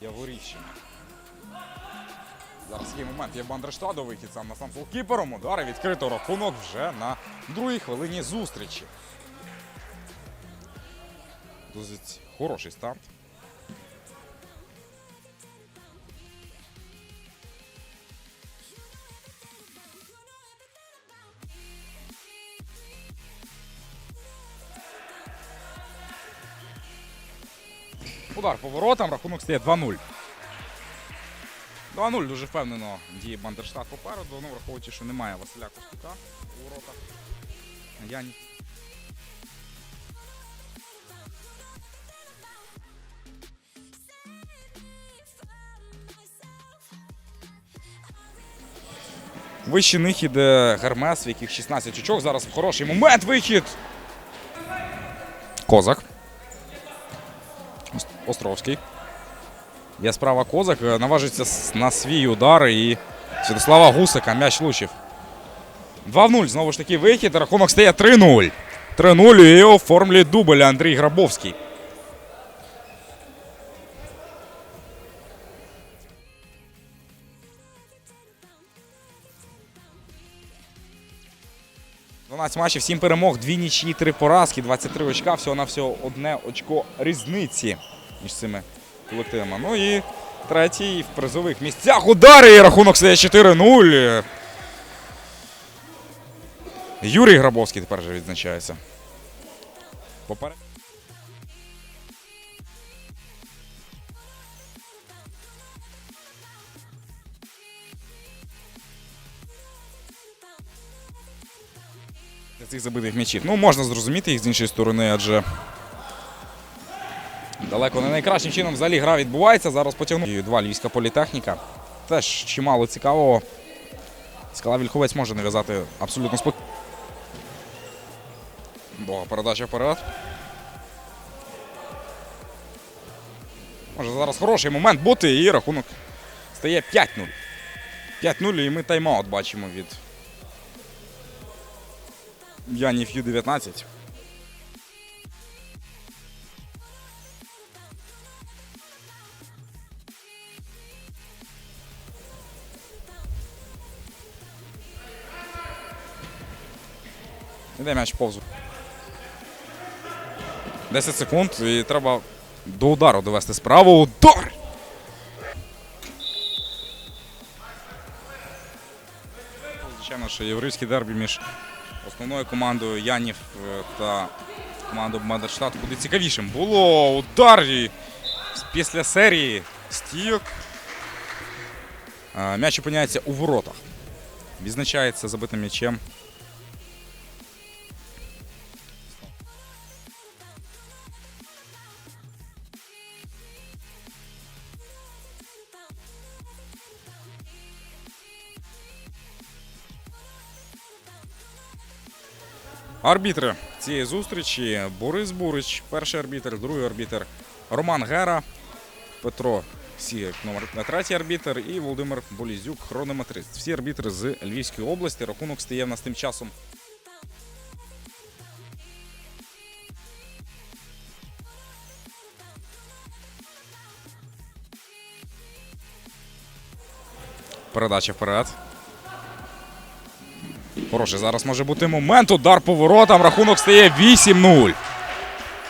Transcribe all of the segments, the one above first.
Яворівщини. Зараз є момент, є Бандерштаду вихід сам на сам голкіпером. Удари відкрито рахунок вже на другій хвилині зустрічі. Досить хороший старт. Удар по воротам, рахунок стає 2-0. 2-0 дуже впевнено діє Бандерштат попереду, ну, враховуючи, що немає Василя Костюка у воротах. Яні. Вище них іде Гермес, в яких 16 очок. Зараз хороший момент, вихід. Козак. Ос- Островський. Є справа Козак, е, наважиться на свій удар і Святослава Гусика м'яч влучив. 2-0. Знову ж таки вихід. Рахунок стає 3-0. 3-0 і оформлює дубль Андрій Грабовський. «12 матчів, 7 перемог, 2 нічні, 3 поразки, 23 очка, всього на всього одне очко різниці між цими колективами. Ну і третій в призових місцях. Удари і рахунок стає 4-0. Юрій Грабовський тепер вже відзначається. Поперед. Цих забитих м'ячів. Ну, можна зрозуміти їх з іншої сторони, адже далеко не найкращим чином взагалі гра відбувається. Зараз потягнув два львівська політехніка. Теж чимало цікавого. Скала Вільховець може нав'язати абсолютно спокійно. Довга передача вперед. Може зараз хороший момент бути і рахунок стає 5-0. 5-0 і ми тайм-аут бачимо від Янів Ю-19. Іде м'яч повзу. 10 секунд і треба до удару довести справу. Удар! Звичайно, що єврейський дербі між основною командою Янів е, та командою Мадерштат куди цікавішим. Було удар і після серії стійок. е, М'яч опиняється у воротах. Відзначається забитим м'ячем. Арбітри цієї зустрічі Борис Бурич, перший арбітр, другий арбітр Роман Гера, Петро Сіяк, номер третій арбітр, і Володимир Болізюк, хронометрист. Всі арбітри з Львівської області. Рахунок стає в нас тим часом. Передача вперед. Хороший зараз може бути момент. Удар по воротам. Рахунок стає 8-0.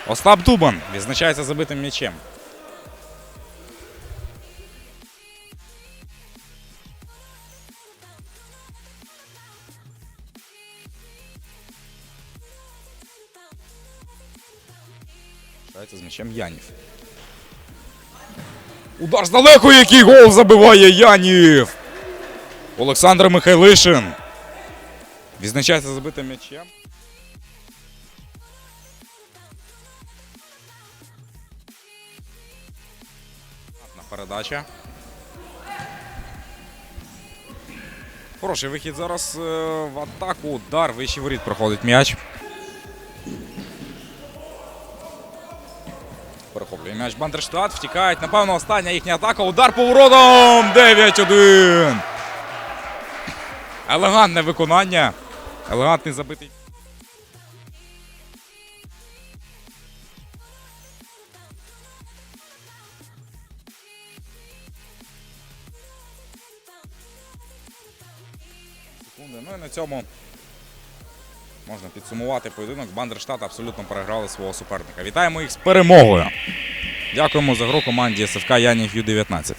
Остап Дубан відзначається забитим м'ячем. З м'ячем Янів. Удар здалеку, який гол забиває Янів. Олександр Михайлишин. Відзначається забитим м'ячем. Передача. Хороший вихід зараз е, в атаку. Удар. Вищий воріт проходить м'яч. Перехоплює м'яч Бандерштат. Втікають. Напевно, остання їхня атака. Удар по воротам. 9-1. Елегантне виконання. Елегантний забитий. Секунди. Ну і на цьому можна підсумувати поєдинок. Бандерштат абсолютно переграли свого суперника. Вітаємо їх з перемогою. Дякуємо за гру команді СФК Яніх Ю-19.